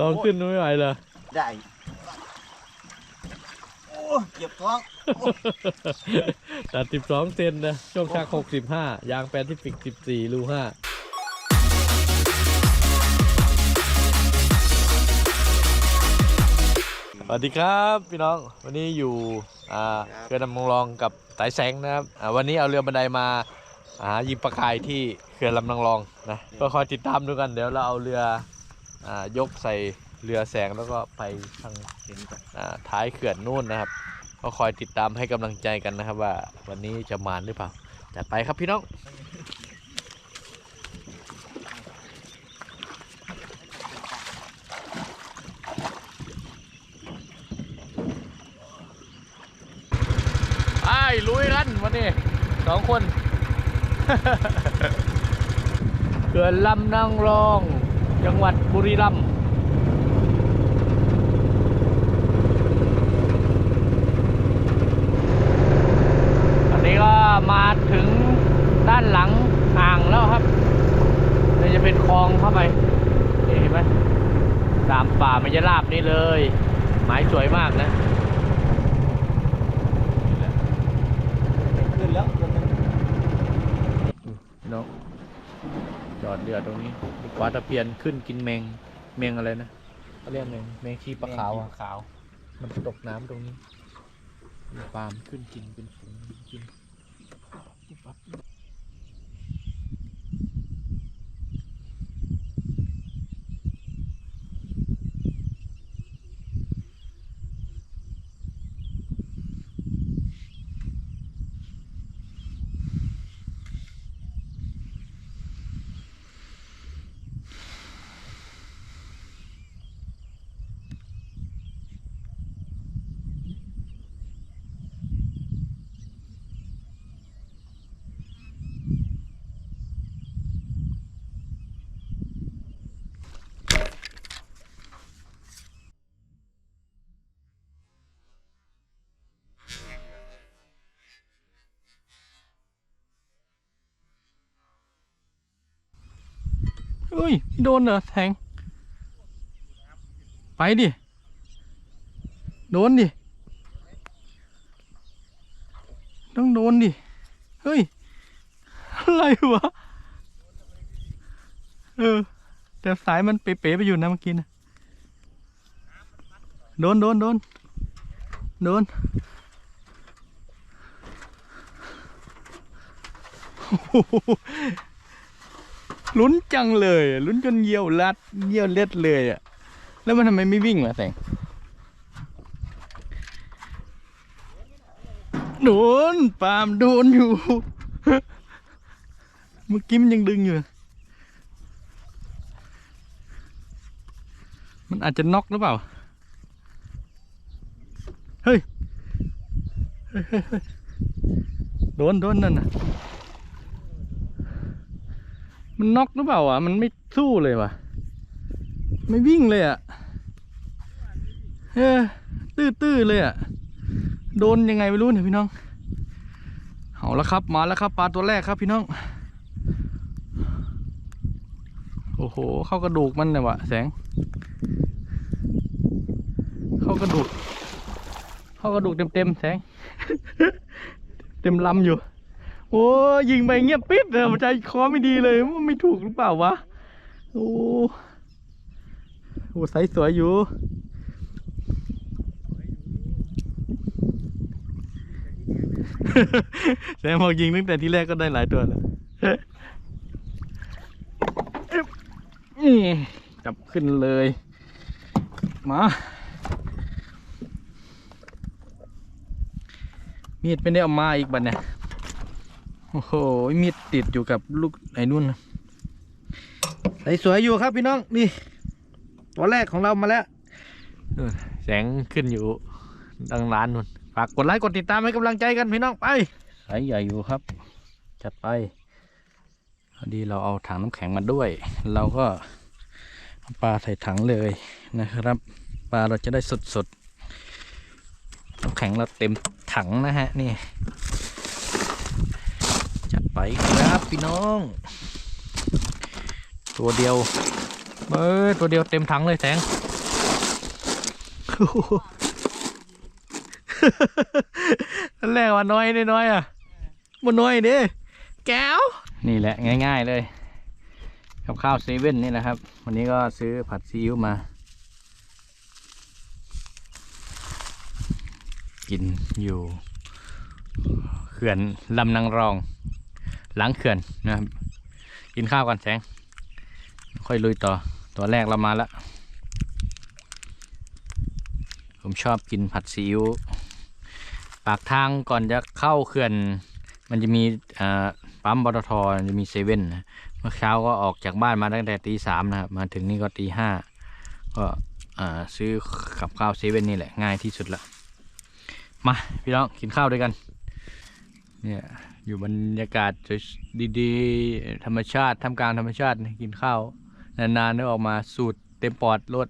ลองขึ้นไม่ไหวเลยได้โอ้เจ็บท้องตัดสิบสองเซนนะช่วงชักหกสิบห้ายางแปซิฟิกสิบสี่รูห้าสวัสดีครับพี่น้องวันนี้อยู่อ่าเขื่อนลำนางรองกับสายแสงนะครับอ่าวันนี้เอาเรือบันไดมาหายิงปลากายที่เขื่อนลำนางรองนะก็คอยติดตามดูกันเดี๋ยวเราเอาเรืออ่า ยกใส่เรือแสงแล้วก็ไปทางท้ายเขื่อนนู่นนะครับ ก็คอยติดตามให้กำลังใจกันนะครับว่าวันนี้จะมานหรือเปล่าจัดไปครับพี่น้องไอ้ลุยกันวันนี้สองคนเขื่อนลำนางรอง จังหวัดบุรีรัมย์ตอนนี้ก็มาถึงด้านหลังอ่างแล้วครับนี่จะเป็นคลองเข้าไปเห็นไหมตามป่ามันจะราบนี่เลยไม้สวยมากนะ ขึ้นแล้ว พี่น้อง จอดเรือตรงนี้มีปลาตะเพียนขึ้นกินแมงแมงอะไรนะเขาเรียกแมงแมงชีปลาขาวอะขาว มันตกน้ำตรงนี้มีปลามนขึ้นกินเป็นฝูงกิน เฮ้ย โดนเหรอแทง ไปดิ โดนดิ ต้องโดนดิ เฮ้ย อะไรวะ เออ แต่สายมันเป๋ๆไปอยู่นะเมื่อกี้นะ โดนโดนโดน โดนโลุ้นจังเลยอะลุ้นจนเยี่ยวลัดเยี่ยวเล็ดเลยอะแล้วมันทำไมไม่วิ่งล่ะแสงโดนปาล์มโดนอยู่ เมื่อกี้มันยังดึงอยู่ มันอาจจะน็อกหรือเปล่า เฮ้ยเฮ้ยเฮ้ยเฮ้ยโดนโดนนั่นน่ะ มันน็อกหรือเปล่าอะมันไม่สู้เลยวะไม่วิ่งเลยอะเออตื้อตื้อเลยอะ โดนยังไงไม่รู้เนี่ยพี่น้องเอาละครับมาแล้วครับปลาตัวแรกครับพี่น้อง โอ้โห เข้ากระดูกมันเลยวะแสง เข้ากระดูก เข้ากระดูกเต็มๆแสง เต็มลำอยู่ โอ้ยิงไปเงียบปิดเลยใจคอไม่ดีเลยมันไม่ถูกหรือเปล่าวะโอ้โหไซส์สวยอยู่แสงบอกยิงตั้งแต่ที่แรกก็ได้หลายตัวแล้วนี่จับขึ้นเลย มามีดไม่ได้เอามาอีกบัดเนี่ย โอ้โหมีดติดอยู่กับลูกไอ้นุ่นนะใสสวยอยู่ครับพี่น้องนี่ตัวแรกของเรามาแล้วแสงขึ้นอยู่ดังร้านนู่นฝากกดไลค์กดติดตามให้กำลังใจกันพี่น้องไปสายใหญ่อยู่ครับ จัดไปพอดีเราเอาถังน้ำแข็งมาด้วย เราก็เอาปลาใส่ถังเลยนะครับ ปลาเราจะได้สดๆน้ำแข็งเราเต็มถังนะฮะนี่ จัดไปครับพี่น้อง ตัวเดียวเออตัวเดียวเต็มถังเลยแสงอันแรกว่าน้อยน้อยอะมันน้อยเด้แก้ว นี่แหละง่าย ๆเลยกับข้าวเซเว่นนี่แหละครับ วันนี้ก็ซื้อผัดซีอิ๊วมา กินอยู่เขื่อนลำนางรอง หลังเขื่อนนะครับ กินข้าวก่อนแสง ค่อยลุยต่อ ตัวแรกเรามาแล้ว ผมชอบกินผัดซีอิ๊ว ปากทางก่อนจะเข้าเขื่อน มันจะมีอ่าปั๊มปตทจะมีเซเว่นนะ เมื่อเช้าก็ออกจากบ้านมาตั้งแต่ตีสามนะครับ มาถึงนี่ก็ตีห้า ก็อ่าซื้อกับข้าวเซเว่นนี่แหละ ง่ายที่สุดละ มา พี่น้องกินข้าวด้วยกัน เนี่ย อยู่บรรยากาศดีๆ ธรรมชาติทำกลางธรรมชาตินี่กินข้าว นานๆได้ออกมาสูตรเต็มปอดรถ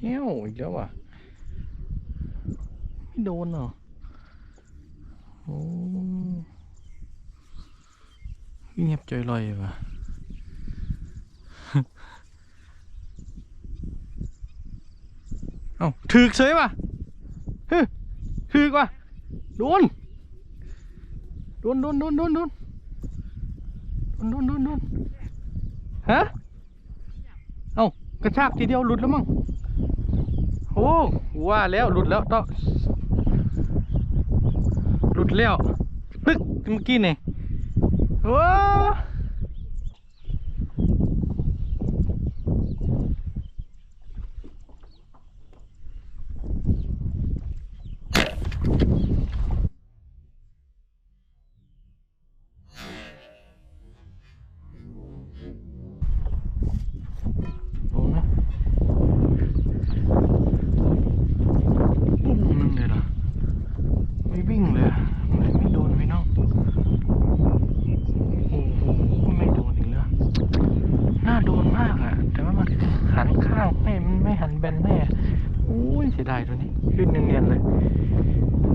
เฮ้วอีกแล้วอะ ไม่โดนเหรอ โอ้เงียบใจลอยว่ะเอ้าถือเฉยว่ะเฮ้ถือกว่ะโดนโดนโดนโดนโดนโดนโดนโดนโดนฮะเอ้า กระชากทีเดียวหลุดแล้วมั้งโอ้ว่าแล้วหลุดแล้วต้องหลุดแล้วปึ๊กเมื่อกี้นี่โอ้ สียดายตัวนี้ ขึ้นเนียนๆเลย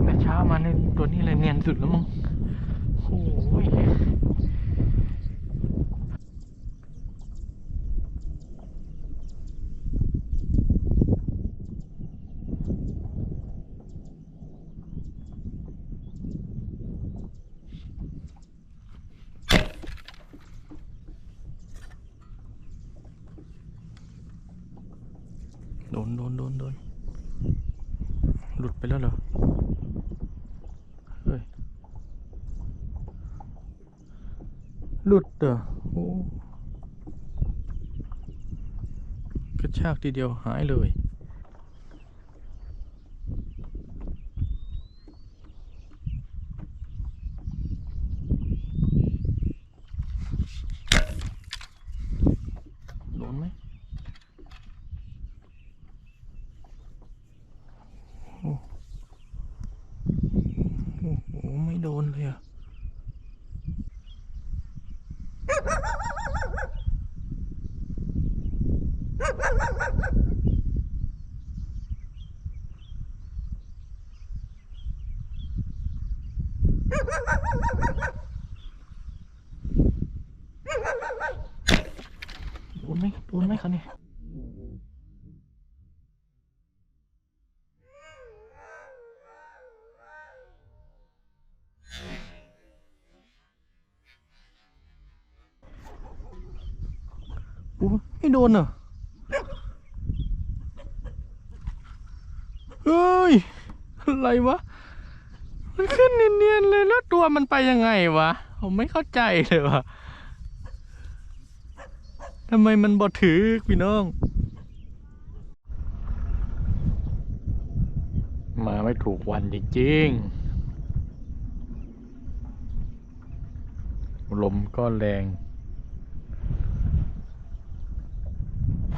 แต่เช้ามาเนี่ยตัวนี้เลยเนียนสุดแล้วมั้งโอ้ย โดนโดนโดนโดนหลุดไปแล้วเหรอ เฮ้ย หลุดเหรอโอ้กระชากทีเดียวหายเลย โดนไหม โอ้โห ไม่โดนเลยอะ โดนไหม โดนไหมคะเนี่ยโอ้ยไม่โดนเหรอเฮ้ย อะไรวะ มันขึ้นเนียนๆเลยแล้วตัวมันไปยังไงวะ ผมไม่เข้าใจเลยวะ ทำไมมันบอถือพี่น้องมมาไม่ถูกวันจริงๆ ลมก็แรง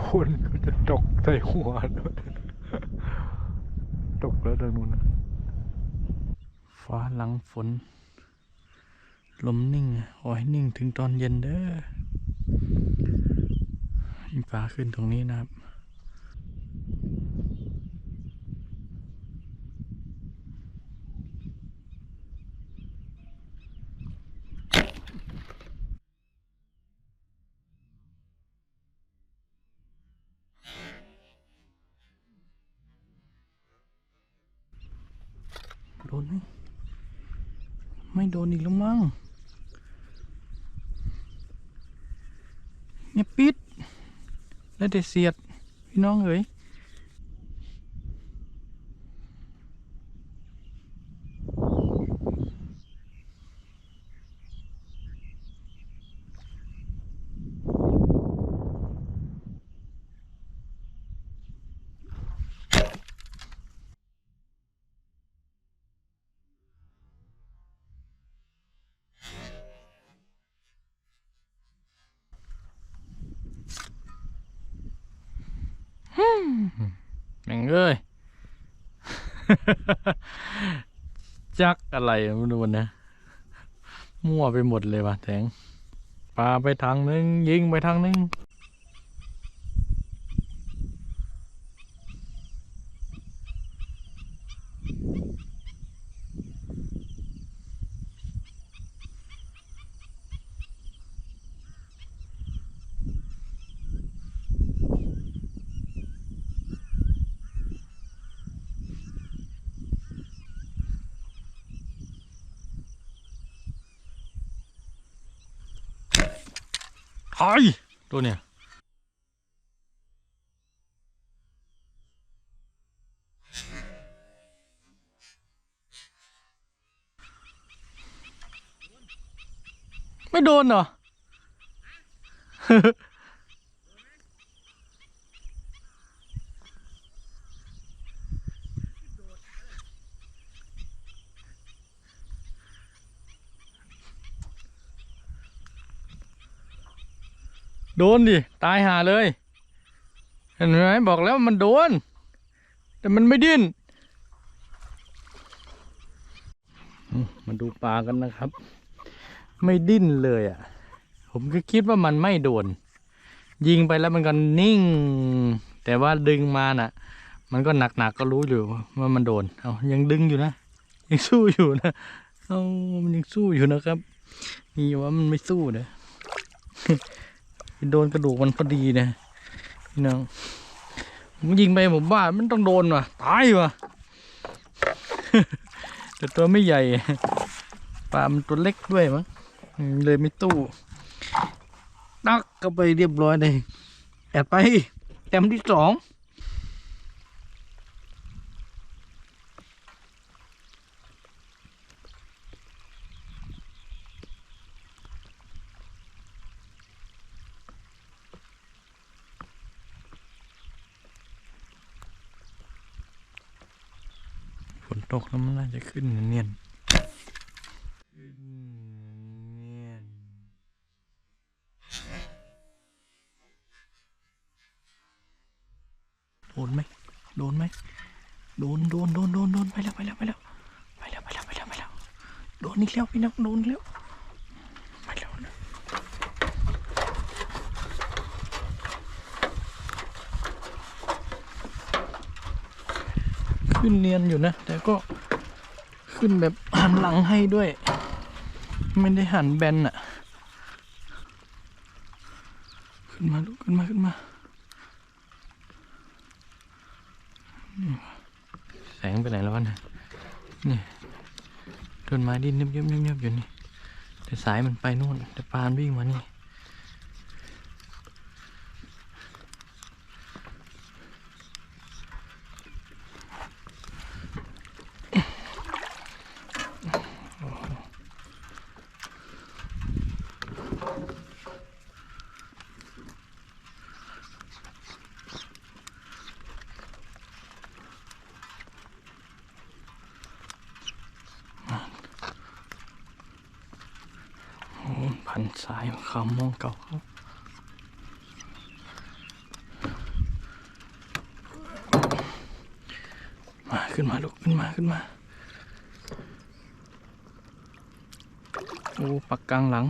ฝนก็จะตกใส่หัวด้วยตกแล้วทางนู้นนะฟ้าหลังฝน ลมนิ่งอะขอให้นิ่งถึงตอนเย็นเด้อมี ฟ้าขึ้นตรงนี้นะครับ โดนไหมไม่โดนอีกแล้วมั้งเนี่ยปิด แล้วแต่เสียด พี่น้องเอ๋ย เอ้ย จักอะไรไม่รู้นะ มั่วไปหมดเลยว่ะแทงปาไปทางนึง ยิงไปทางนึง ไอ้ ตัวเนี่ยไม่โดนเหรอ โดนดิ ตายหาเลย เห็นไหมบอกแล้วมันโดน แต่มันไม่ดิ้นมาดูปลากันนะครับ ไม่ดิ้นเลยอะ ผมก็คิดว่ามันไม่โดน ยิงไปแล้วมันก็นิ่ง แต่ว่าดึงมาน่ะ มันก็หนักๆก็รู้อยู่ว่ามันโดน เอายังดึงอยู่นะ ยังสู้อยู่นะ เอามันยังสู้อยู่นะครับ นี่ว่ามันไม่สู้นะ โดนกระดูกมันพอดีนะพี่น้องผมยิงไปผมว่ามันต้องโดนว่ะตายว่ะแต่ตัวไม่ใหญ่ปลามันตัวเล็กด้วยมั้งเลยไม่ตู้ตักก็ไปเรียบร้อยเลยแอดไปแต้มที่สอง ตกแล้วมันน่าจะขึ้นเนียนๆขึ้นเนียนโดนไหมโดนไหมโดนโดนโดนโดนโดนไปแล้วไปแล้วไปแล้วไปแล้วไปแล้วไปแล้วไปแล้วโดนอีกแล้วพี่น้องโดนอีกแล้วไปแล้วนะ ขึ้นเนียนอยู่นะ แต่ก็ขึ้นแบบหันหลังให้ด้วย ไม่ได้หันแบนอะขึ้นมาลุกขึ้นมาขึ้นมาแสงไปไหนแล้ววะเนี่ยนี่ต้นไม้ดินเงียบๆเงียบๆอยู่นี่แต่สายมันไปนู่น แต่ปานวิ่งมานี่ อ หันซ้ายเขามองเก่าครับมาขึ้นมาลูกขึ้นมาขึ้นมาโอ้ปักกลางหลัง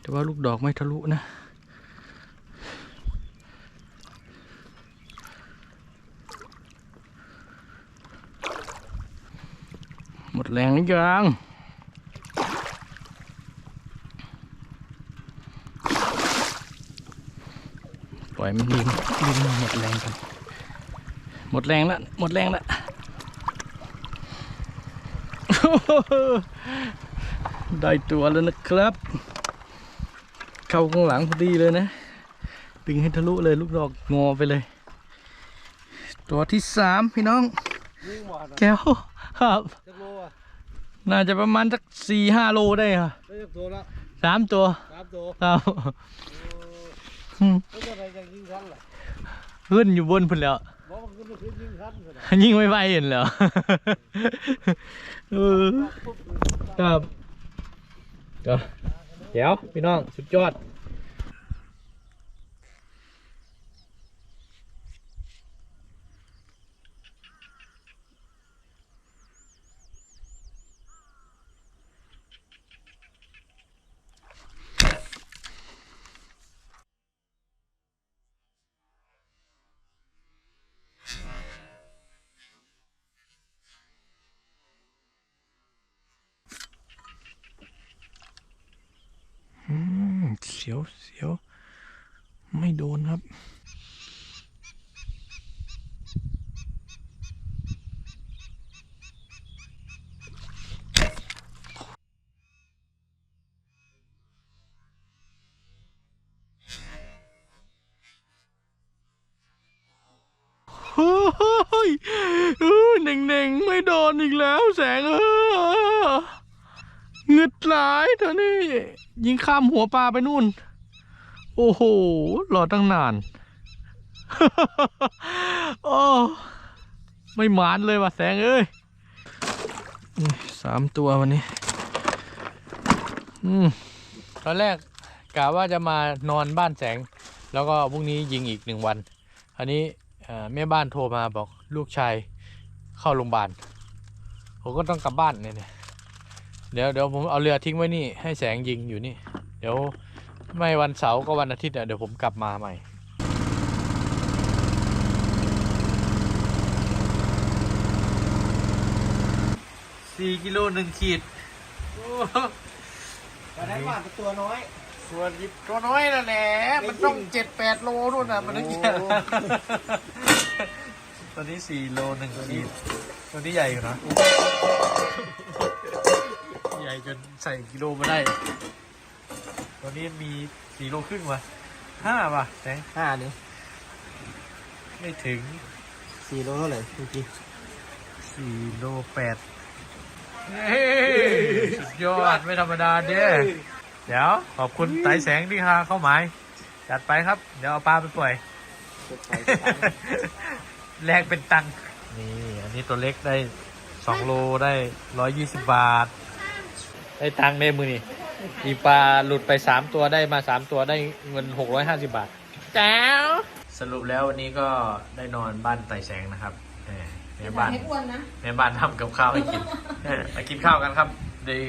แต่ว่าลูกดอกไม่ทะลุนะหมดแรงหรือยัง อยมันยิงยิงหมดแรงกันหมดแรงแล้วหมดแรงแล้วได้ตัวแล้วนะครับ เข้าข้างหลังพอดีเลยนะดึงให้ทะลุเลยลูกดอกงอไปเลย ตัวที่สามพี่น้องยิ่งหวานแก้วครับจักโลอะน่าจะประมาณสักสี่ห้าโลได้ค่ะได้จักตัวละสามตัวสามตัวครับ ขึ้นอยู่บนพุ่นแล้วบอกมันขึ้นมาขึ้นยิงคันขนาดยิ่งไม่ไหวเห็นแล้วเออปุ๊บครับก็เดี๋ยวพี่น้อง สุดยอด อืมเสียวเสียว ไม่โดนครับ เฮ้ยเอ้ยเน่งไม่โดนอีกแล้วแสงเออเงึดหลายเธอนี่ ยิงข้ามหัวปลาไปนู่น โอ้โห รอตั้งนาน โอ้ ไม่หมานเลยว่ะแสงเอ้ยสามตัววันนี้ อืม ตอนแรกกะว่าจะมานอนบ้านแสง แล้วก็พรุ่งนี้ยิงอีกหนึ่งวัน อันนี้แม่บ้านโทรมาบอกลูกชายเข้าโรงพยาบาล ผมก็ต้องกลับบ้านเนี่ยเนี่ยเดี๋ยวเดี๋ยวผมเอาเรือทิ้งไว้นี่ให้แสงยิงอยู่นี่ เดี๋ยว ไม่วันเสาร์ก็วันอาทิตย์อะเดี๋ยวผมกลับมาใหม่ สี่กิโลหนึ่งขีดแต่ได้บ้านตัวน้อย ส่วนตัวน้อยนั่นแหละมันต้องเจ็ดแปดโลนู่นน่ะมันต้องเยอะโอ้ตัวนี้สี่โลหนึ่งขีด ตัวนี้ใหญ่อยู่นะ ใหญ่จนใส่กิโลมาได้ ตัวนี้มีสี่โลครึ่งวะห้าป่ะแสงห้านี่ไม่ถึงสี่โลเท่าไหร่เมื่อกี้สี่โลแปดสุดยอดไม่ธรรมดาเด้เดี๋ยว ขอบคุณไต่แสงที่พาเข้าหมาย จัดไปครับ เดี๋ยวเอาปลาไปปล่อย แลกเป็นตังค์นี่อันนี้ตัวเล็กได้สองโลได้ร้อยยี่สิบบาท ได้ตังค์ได้มือนี่ อีปลาหลุดไปสามตัวได้มาสามตัวได้เงินหกร้อยห้าสิบบาทแจ๋วสรุปแล้ววันนี้ก็ได้นอนบ้านไต่แสงนะครับแหมแม่บ้านให้อ้วนนะแม่บ้านทำกับข้าวให้กินเออไปกินข้าวกันครับดี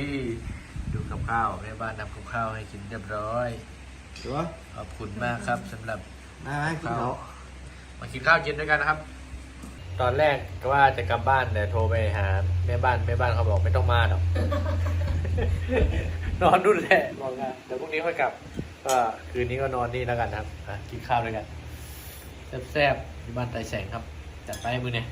ดูกับข้าวแม่บ้านทำกับข้าวให้กินเรียบร้อยตัวขอบคุณมากครับสำหรับมาไหมกินเขามากินข้าวกินด้วยกันนะครับ ตอนแรกก็ว่าจะกลับบ้านแต่โทรไปหาแม่บ้านแม่บ้านเขาบอกไม่ต้องมาหรอก นอนนู่นแหละบอกนะเดี๋ยวพรุ่งนี้ค่อยกลับก็คืนนี้ก็นอนนี่แล้วกันครับกินข้าวด้วยกันแซ่บๆที่บ้านไตแสงครับจัดไปมือเนี่ย